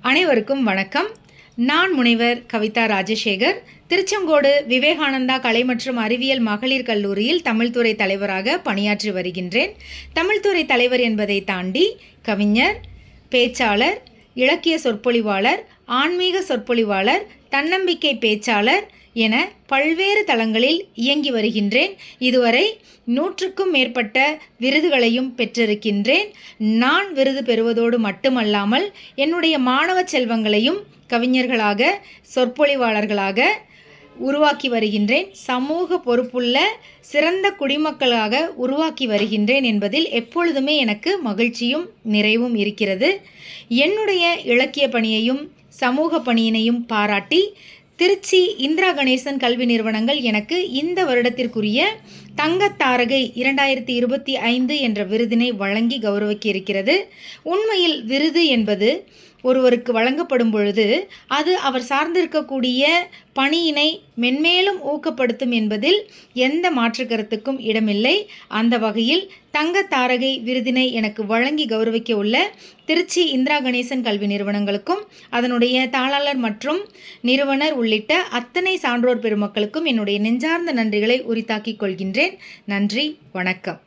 அனைவருக்கும் வணக்கம். நான் முனைவர் கவிதா ராஜசேகர். திருச்செங்கோடு விவேகானந்தா கலை மற்றும் அறிவியல் மகளிர் கல்லூரியில் தமிழ்துறை தலைவராக பணியாற்றி வருகின்றேன். தமிழ்துறை தலைவர் என்பதை தாண்டி கவிஞர் பேச்சாளர் இலக்கிய சொற்பொழிவாளர் ஆன்மீக சொற்பொழிவாளர் தன்னம்பிக்கை பேச்சாளர் என பல்வேறு தளங்களில் இயங்கி வருகின்றேன். இதுவரை நூற்றுக்கும் மேற்பட்ட விருதுகளையும் பெற்றிருக்கின்றேன். நான் விருது பெறுவதோடு மட்டுமல்லாமல் என்னுடைய மாணவ செல்வங்களையும் கவிஞர்களாக சொற்பொழிவாளர்களாக உருவாக்கி வருகின்றேன். சமூக பொறுப்புள்ள சிறந்த குடிமக்களாக உருவாக்கி வருகின்றேன் என்பதில் எப்பொழுதுமே எனக்கு மகிழ்ச்சியும் நிறைவும் இருக்கிறது. என்னுடைய இலக்கிய பணியையும் சமூக பணியினையும் பாராட்டி திருச்சி இந்திரா கணேசன் கல்வி நிறுவனங்கள் எனக்கு இந்த வருடத்திற்குரிய தங்கத்தாரகை இரண்டாயிரத்தி இருபத்தி ஐந்து என்ற விருதினை வழங்கி கௌரவிக்க இருக்கிறது. உண்மையில் விருது என்பது ஒருவருக்கு வழங்கப்படும் பொழுது அது அவர் சார்ந்திருக்கக்கூடிய பணியினை மென்மேலும் ஊக்கப்படுத்தும் என்பதில் எந்த மாற்று கருத்துக்கும் இடமில்லை. அந்த வகையில் தங்க தாரகை விருதினை எனக்கு வழங்கி கௌரவிக்க உள்ள திருச்சி இந்திரா கணேசன் கல்வி நிறுவனங்களுக்கும் அதனுடைய தாளாளர் மற்றும் நிறுவனர் உள்ளிட்ட அத்தனை சான்றோர் பெருமக்களுக்கும் என்னுடைய நெஞ்சார்ந்த நன்றிகளை உரித்தாக்கிக் கொள்கின்றேன். நன்றி வணக்கம்.